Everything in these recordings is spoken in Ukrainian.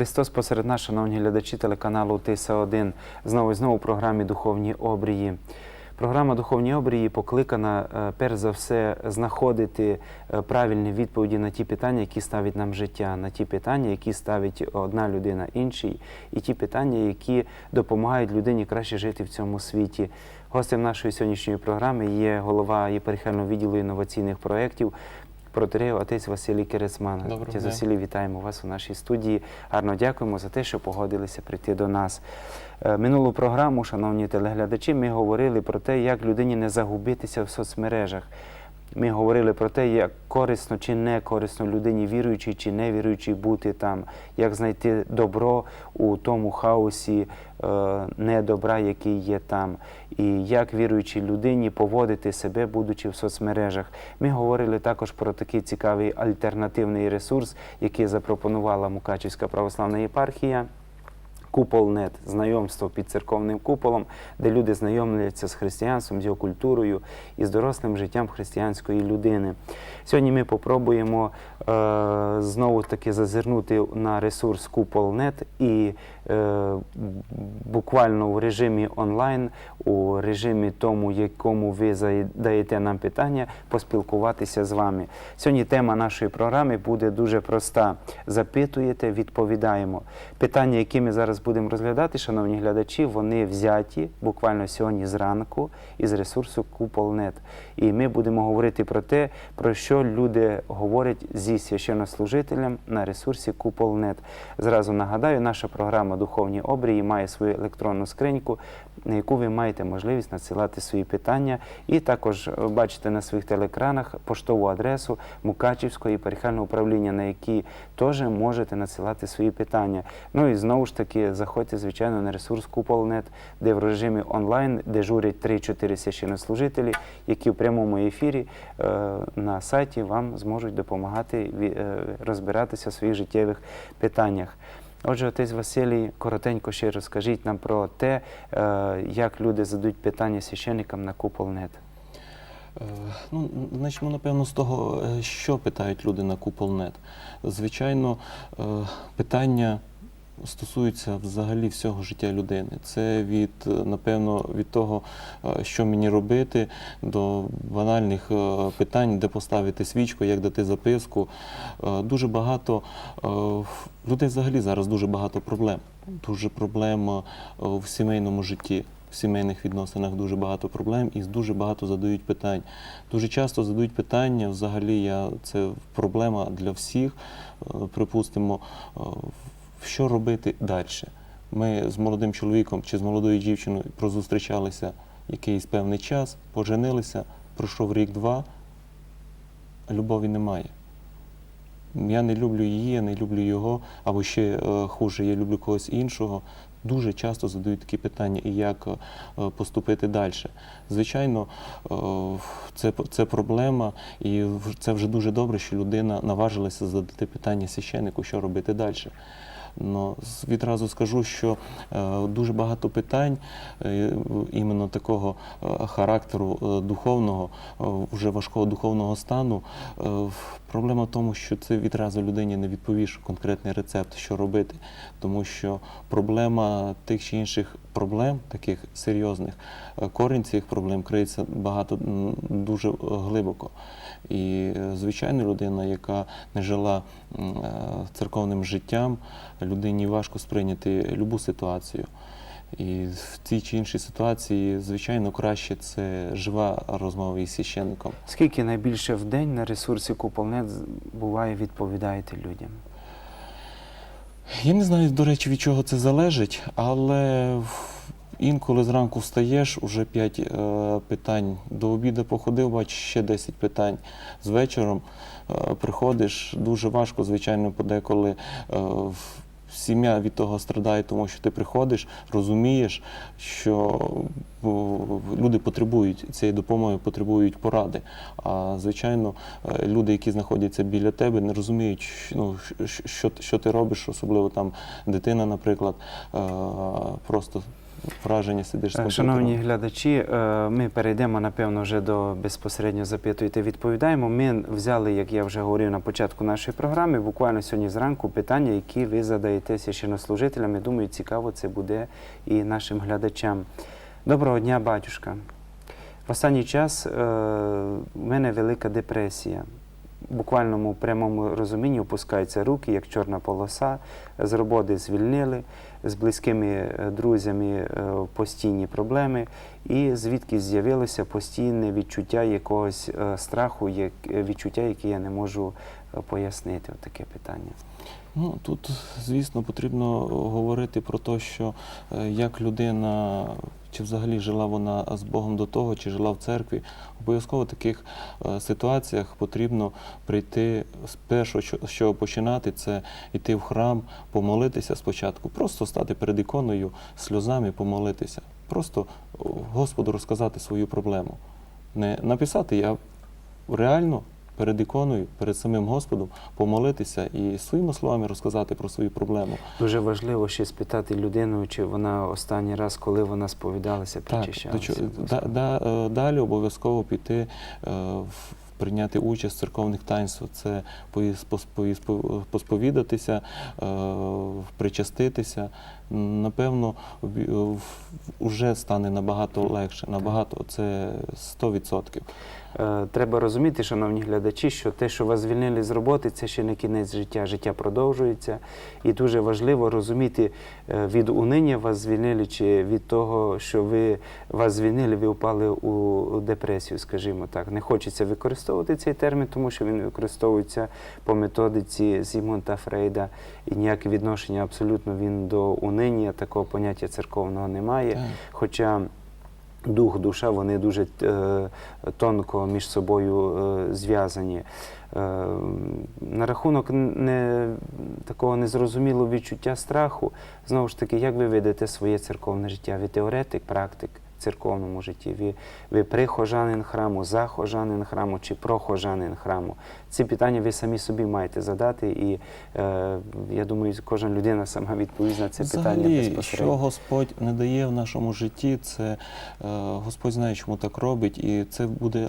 Христос посеред нас, шановні глядачі телеканалу Тиса 1 знову і знову в програмі Духовні обрії. Програма Духовні обрії покликана е, перш за все знаходити е, правильні відповіді на ті питання, які ставить нам життя, на ті питання, які ставить одна людина іншій, і ті питання, які допомагають людині краще жити в цьому світі. Гостем нашої сьогоднішньої програми є голова єпархіального відділу інноваційних проєктів. Протерею отець Василій Керецман. Отець. Василій, вітаємо вас у нашій студії. Гарно дякуємо за те, що погодилися прийти до нас. Е, Минулу програму, шановні телеглядачі, ми говорили про те, як людині не загубитися в соцмережах. Ми говорили про те, як корисно чи не корисно людині, віруючій чи не віруючій бути там, як знайти добро у тому хаосі е, недобра, який є там, і як віруючій людині поводити себе, будучи в соцмережах. Ми говорили також про такий цікавий альтернативний ресурс, який запропонувала Мукачівська православна єпархія. Купол.нет, знайомство під церковним куполом, де люди знайомляться з християнством, з його культурою і з дорослим життям християнської людини. Сьогодні ми попробуємо е, знову таки зазирнути на ресурс Купол.нет і буквально в режимі онлайн, у режимі тому, якому ви задаєте нам питання, поспілкуватися з вами. Сьогодні тема нашої програми буде дуже проста. Запитуєте, відповідаємо. Питання, які ми зараз будемо розглядати, шановні глядачі, вони взяті буквально сьогодні зранку із ресурсу Купол.нет. І ми будемо говорити про те, про що люди говорять зі священнослужителем на ресурсі Купол.нет. Зразу нагадаю, наша програма Духовні обрії має свою електронну скриньку, на яку ви маєте можливість надсилати свої питання. І також е, бачите на своїх телеекранах поштову адресу Мукачівського єпархіального управління, на якій теж можете надсилати свої питання. Ну і знову ж таки заходьте, звичайно, на ресурс Купол.нет, де в режимі онлайн дежурять 3-4 священнослужителі, які в прямому ефірі е, на сайті вам зможуть допомагати е, розбиратися в своїх життєвих питаннях. Отже, отець Василій, коротенько ще розкажіть нам про те, е, як люди задають питання священникам на Купол.нет. Е, Ну, начну, напевно, з того, е, що питають люди на Купол.нет. Звичайно, питання стосуються взагалі всього життя людини. Це від, е, напевно, від того, е, що мені робити, до банальних е, питань, де поставити свічку, як дати записку. Дуже багато людей взагалі зараз дуже багато проблем. Дуже проблем в сімейному житті. В сімейних відносинах дуже багато проблем і дуже багато задають питань. Дуже часто задають питання, взагалі, я, це проблема для всіх. Припустимо, що робити далі. Ми з молодим чоловіком чи з молодою дівчиною прозустрічалися якийсь певний час, поженилися, пройшов рік-два, любові немає. Я не люблю її, я не люблю його, або ще е, хуже, я люблю когось іншого. Дуже часто задають такі питання, і як е, поступити далі. Звичайно, е, це, це проблема, і це вже дуже добре, що людина наважилася задати питання священнику, що робити далі. Но відразу скажу, що е, дуже багато питань е, іменно такого е, характеру духовного, вже важкого духовного стану. Проблема в тому, що це відразу людині не відповіш конкретний рецепт, що робити, тому що проблема тих чи інших проблем, таких серйозних, корінь цих проблем криється багато дуже глибоко. І е, звичайно, людина, яка не жила е, церковним життям, людині важко сприйняти любу ситуацію. І в цій чи іншій ситуації, звичайно, краще це жива розмова із священником. Скільки найбільше в день на ресурсі Купол.нет буває відповідаєте людям? Я не знаю, до речі, від чого це залежить, але в- інколи зранку встаєш, уже 5 е, питань. До обіду походив, бачиш ще 10 питань. З вечором е, приходиш, дуже важко, звичайно, подеколи. Е, Сім'я від того страдає, тому що ти приходиш, розумієш, що люди потребують цієї допомоги, потребують поради. А звичайно, люди, які знаходяться біля тебе, не розуміють, ну, що, що, ти робиш, особливо там дитина, наприклад, просто враження сидиш з Е, комп'ютером. Шановні глядачі, е, ми перейдемо напевно вже до безпосередньо запитуєте, відповідаємо. Ми взяли, як я вже говорив на початку нашої програми, буквально сьогодні зранку питання, які ви задаєте священнослужителям. Я думаю, цікаво це буде і нашим глядачам. Доброго дня, батюшка. В останній час е, в мене велика депресія. Буквальному прямому розумінні опускаються руки, як чорна полоса. З роботи звільнили, з близькими е, друзями е, постійні проблеми, і звідки з'явилося постійне відчуття якогось е, страху, відчуття, яке я не можу пояснити. Таке питання. Ну тут, звісно, потрібно говорити про те, що як людина, чи взагалі жила вона з Богом до того, чи жила в церкві, обов'язково в таких е, ситуаціях потрібно прийти з першого, що- починати, це йти в храм, помолитися спочатку, просто стати перед іконою сльозами, помолитися, просто Господу розказати свою проблему. Не написати, а реально перед іконою, перед самим Господом помолитися і своїми словами розказати про свою проблему. Дуже важливо ще спитати людину, чи вона останній раз, коли вона сповідалася, Так, причащалася. да, да, е, далі обов'язково піти е, в- прийняти участь в церковних таїнствах. Це посповідатися, е, причаститися. Напевно, вже стане набагато легше, набагато це 100%. Е, Треба розуміти, шановні глядачі, що те, що вас звільнили з роботи, це ще не кінець життя. Життя продовжується. І дуже важливо розуміти, е, від униння вас звільнили, чи від того, що ви вас звільнили, ви впали у депресію, скажімо так. Не хочеться використовувати цей термін, тому що він використовується по методиці Зімунта Фрейда, і ніяке відношення абсолютно він до униння, такого поняття церковного немає. Хоча дух, душа, вони дуже е, тонко між собою е, зв'язані. Е, на рахунок не, такого незрозумілого відчуття страху, знову ж таки, як ви ведете своє церковне життя? Ви теоретик, практик церковному житті? Ви, ви прихожанин храму, захожанин храму чи прохожанин храму? Ці питання ви самі собі маєте задати, і е, я думаю, кожна людина сама відповість на це питання безпосередньо. що Господь не дає в нашому житті, це е, Господь знає, чому так робить, і це буде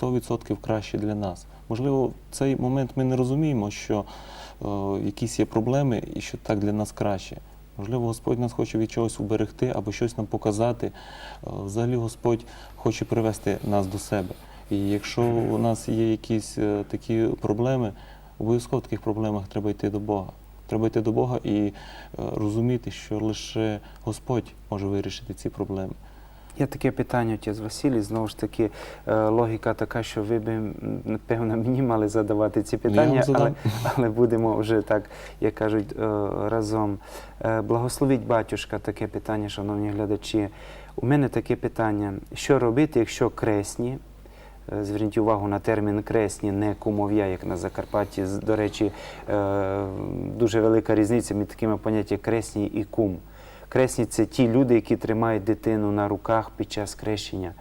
100% краще для нас. Можливо, в цей момент ми не розуміємо, що е, якісь є проблеми і що так для нас краще. Можливо, Господь нас хоче від чогось уберегти або щось нам показати. Е, Взагалі Господь хоче привести нас до себе. І якщо у нас є якісь е, такі проблеми, обов'язково в таких проблемах треба йти до Бога. Треба йти до Бога і е, розуміти, що лише Господь може вирішити ці проблеми. Є таке питання, отець Василій, знову ж таки, е, логіка така, що ви б, напевно, мені мали задавати ці питання, але, але будемо вже так, як кажуть, е, разом. Е, Благословіть батюшка таке питання, шановні глядачі. У мене таке питання: що робити, якщо кресні? Зверніть увагу на термін кресні, не кумов'я, як на Закарпатті. До речі, дуже велика різниця між такими поняттями кресні і кум. Кресні це ті люди, які тримають дитину на руках під час крещення.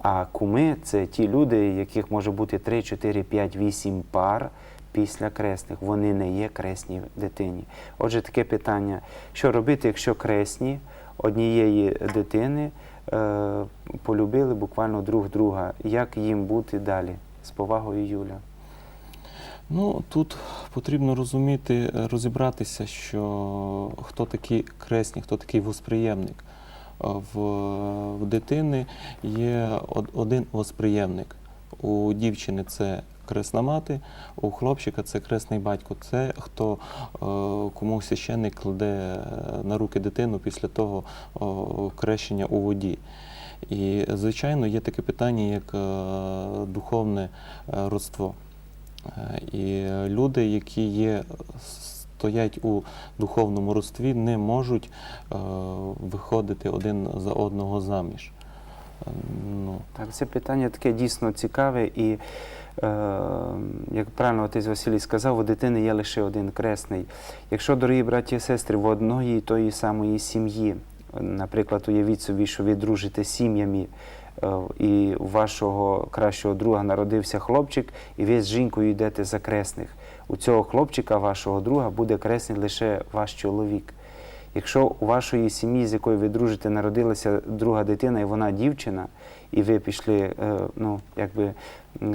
А куми це ті люди, яких може бути 3, 4, 5, 8 пар після кресних. Вони не є кресні дитині. Отже, таке питання: що робити, якщо кресні однієї дитини е, полюбили буквально друг друга? Як їм бути далі? З повагою Юля. Ну тут потрібно розуміти, е, розібратися, що хто такий кресні, хто такий восприємник. Е, В, в дитини є один восприємник. У дівчини це кресна мати, у хлопчика це кресний батько. Це хто е, кому священник кладе на руки дитину після того крещення у воді. І, звичайно, є таке питання, як духовне родство. Е, І люди, які є, стоять у духовному родстві, не можуть е, виходити один за одного заміж. Е, Ну, Так, це питання таке дійсно цікаве, і як правильно отець Василій сказав, у дитини є лише один кресний. Якщо, дорогі браті і сестри, в одної і тої самої сім'ї, наприклад, уявіть собі, що ви дружите сім'ями, і у вашого кращого друга народився хлопчик, і ви з жінкою йдете за кресних. У цього хлопчика, вашого друга, буде кресний лише ваш чоловік. Якщо у вашої сім'ї, з якою ви дружите, народилася друга дитина, і вона дівчина, і ви пішли, е, ну, якби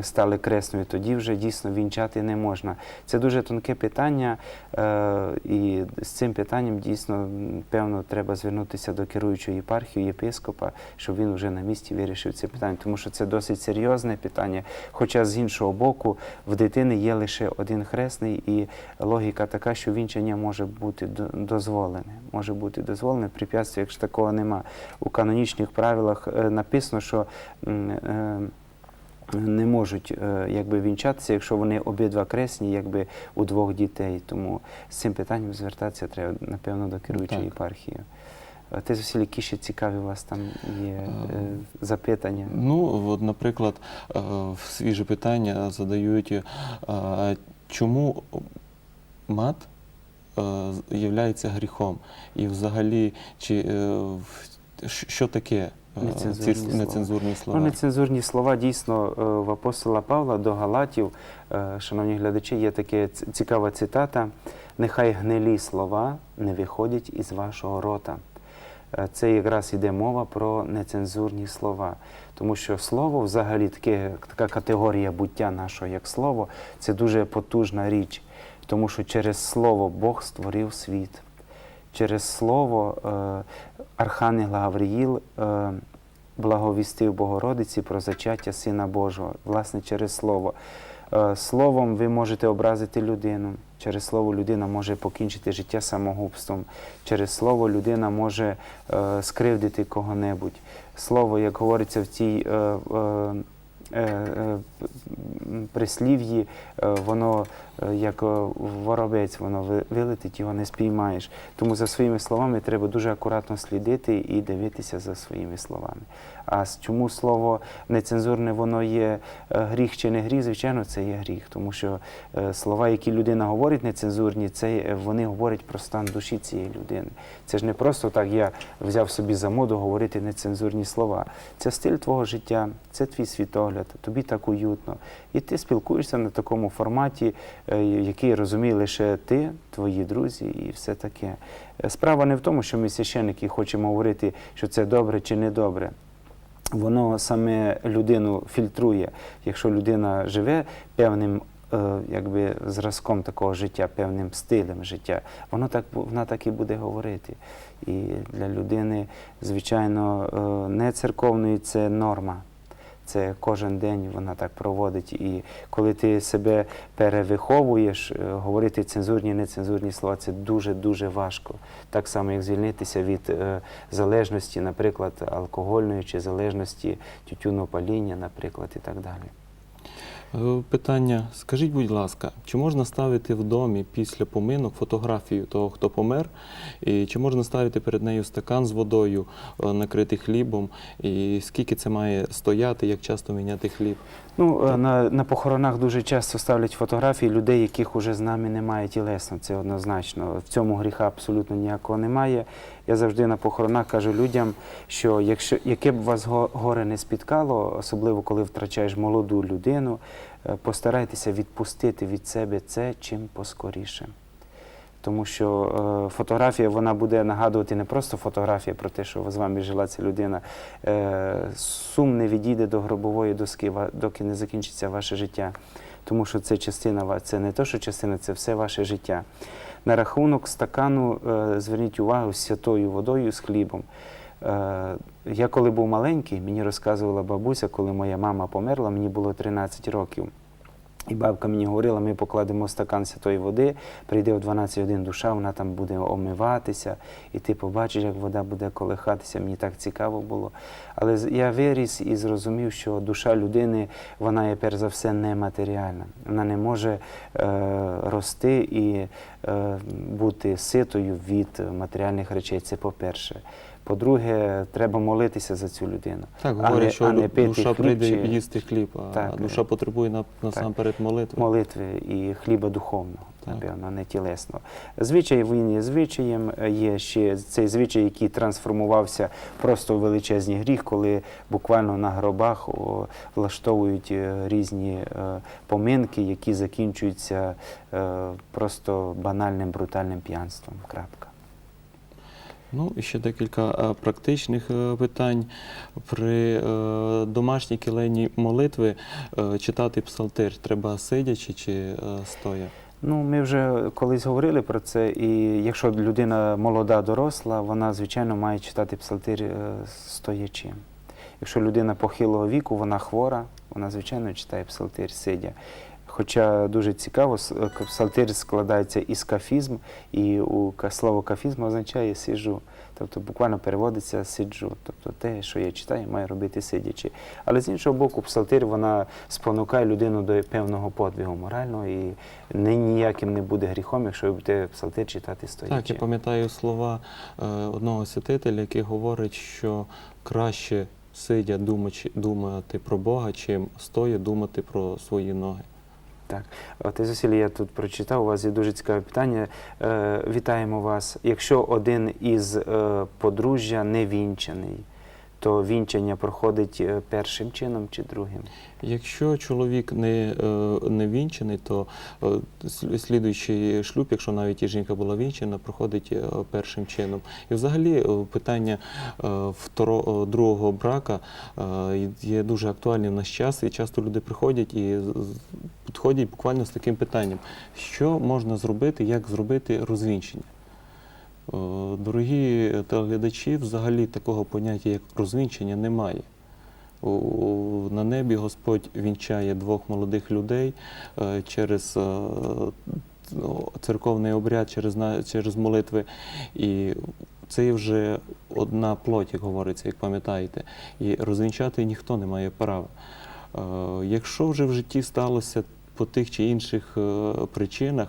стали кресною, тоді вже дійсно вінчати не можна. Це дуже тонке питання, е, і з цим питанням дійсно, певно, треба звернутися до керуючої єпархії, єпископа, щоб він вже на місці вирішив це питання, тому що це досить серйозне питання. Хоча з іншого боку, в дитини є лише один хресний, і логіка така, що вінчання може бути дозволене. Може бути дозволене, препятствия, якщо такого нема. У канонічних правилах е, написано, що е, не можуть е, якби вінчатися, якщо вони обидва кресні, якби у двох дітей. Тому з цим питанням звертатися треба, напевно, до керуючої єпархії. Отець Василь, які ще цікаві у вас там є е, запитання? Ну, от, наприклад, е, свіже питання задають, е, чому мат є гріхом? І взагалі, чи, е, що таке е, Нецензурні ці слова. нецензурні слова? Ну, нецензурні слова дійсно е, в апостола Павла до Галатів, е, шановні глядачі, є така цікава цитата: нехай гнилі слова не виходять із вашого рота. Е, Це якраз йде мова про нецензурні слова. Тому що слово, взагалі, таке, така категорія буття нашого як слово, це дуже потужна річ. Тому що через слово Бог створив світ. Через слово е, Архангел Гавриїл е, благовістив Богородиці про зачаття Сина Божого, власне, через слово. Е, Словом ви можете образити людину. Через слово людина може покінчити життя самогубством. Через слово людина може скривдити кого-небудь. Слово, як говориться в цій прислів'ї, е, воно е, як е, воробець, воно ви- вилетить, його не спіймаєш. Тому за своїми словами треба дуже акуратно слідити і дивитися за своїми словами. А чому слово нецензурне воно є е, гріх чи не гріх? Звичайно, це є гріх, тому що е, слова, які людина говорить нецензурні, це е, вони говорять про стан душі цієї людини. Це ж не просто так я взяв собі за моду говорити нецензурні слова. Це стиль твого життя, це твій світогляд, тобі так уютно. І ти спілкуєшся на такому форматі, який розуміє лише ти, твої друзі і все таке. Справа не в тому, що ми священники хочемо говорити, що це добре чи не добре. Воно саме людину фільтрує. Якщо людина живе певним е, якби, зразком такого життя, певним стилем життя, воно так, вона так і буде говорити. І для людини, звичайно, е, не церковної це норма. Це кожен день вона так проводить. І коли ти себе перевиховуєш, е, говорити цензурні нецензурні слова, це дуже-дуже важко. Так само, як звільнитися від е, залежності, наприклад, алкогольної чи залежності тютюнопаління, наприклад, і так далі. Е, Питання: скажіть, будь ласка, чи можна ставити в домі після поминок фотографію того, хто помер? І чи можна ставити перед нею стакан з водою, е, накритий хлібом? І скільки це має стояти, як часто міняти хліб? Ну, е, на, на похоронах дуже часто ставлять фотографії людей, яких уже з нами немає тілесно. Це однозначно. В цьому гріха абсолютно ніякого немає. Я завжди на похоронах кажу людям, що якщо яке б вас горе не спіткало, особливо коли втрачаєш молоду людину, е, постарайтеся відпустити від себе це чим поскоріше. Тому що е, фотографія вона буде нагадувати не просто фотографія про те, що з вами жила ця людина. Е, сум не відійде до гробової доски, доки не закінчиться ваше життя. Тому що це частина це не то, що частина, це все ваше життя. На рахунок стакану е, зверніть увагу з святою водою, з хлібом. Я коли був маленький, мені розказувала бабуся, коли моя мама померла, мені було 13 років. І бабка мені говорила, ми покладемо стакан святої води, прийде о 12 годин душа, вона там буде омиватися, і ти побачиш, як вода буде колихатися. Мені так цікаво було. Але я виріс і зрозумів, що душа людини, вона є перш за все нематеріальна. Вона не може е, рости і е, бути ситою від матеріальних речей. Це по-перше. По-друге, треба молитися за цю людину. Так, а не- говорять, що а не пити душа хліб прийде чи- їсти хліб, а Так, душа е, потребує на, насамперед молитви. молитви і хліба духовного, Так. напевно, не тілесного. Звичай він є звичаєм, є ще цей звичай, який трансформувався просто в величезний гріх, коли буквально на гробах влаштовують е, різні е, поминки, які закінчуються е, просто банальним брутальним п'янством. Крапка. Ну, ще декілька е, практичних е, питань. При е, домашній кілені молитви читати псалтир треба сидячи чи стоя? Ну, ми вже колись говорили про це, і якщо людина молода, доросла, вона, звичайно, має читати псалтир стоячи. Якщо людина похилого віку, вона хвора, вона, звичайно, читає псалтир сидя. Хоча дуже цікаво, е, псалтир складається із кафізм, і у слово кафізм означає сиджу. Тобто буквально переводиться сиджу. Тобто те, що я читаю, маю робити сидячи. Але з іншого боку, псалтир вона спонукає людину до певного подвигу морального і ні- ніяким не буде гріхом, якщо ви будете псалтир читати стоячи. Так, я пам'ятаю слова е, одного святителя, який говорить, що краще сидя думати про Бога, чим стоя думати про свої ноги. Так, от із я тут прочитав, у вас є дуже цікаве питання. Е, вітаємо вас. Якщо один із е, подружжя не вінчаний, то вінчання проходить е, першим чином чи другим? Якщо чоловік не, е, не вінчений, то е, слідуючий шлюб, якщо навіть і жінка була вінчена, проходить першим чином. І взагалі питання второ- другого брака є дуже актуальним в наш час, і часто люди приходять і підходять буквально з таким питанням: що можна зробити, як зробити розвінчення? Е, Дорогі телеглядачі, взагалі такого поняття, як розвінчення, немає. На небі Господь вінчає двох молодих людей е, через е, ну, церковний обряд, через, молитви. І це вже одна плоть, як говориться, як пам'ятаєте. І розвінчати ніхто не має права. Якщо вже в житті сталося по тих чи інших е, причинах,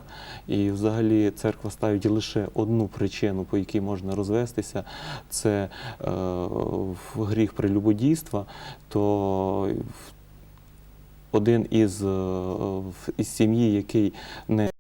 і взагалі церква ставить лише одну причину, по якій можна розвестися, це е, гріх прелюбодійства, то один із, е, із сім'ї, який не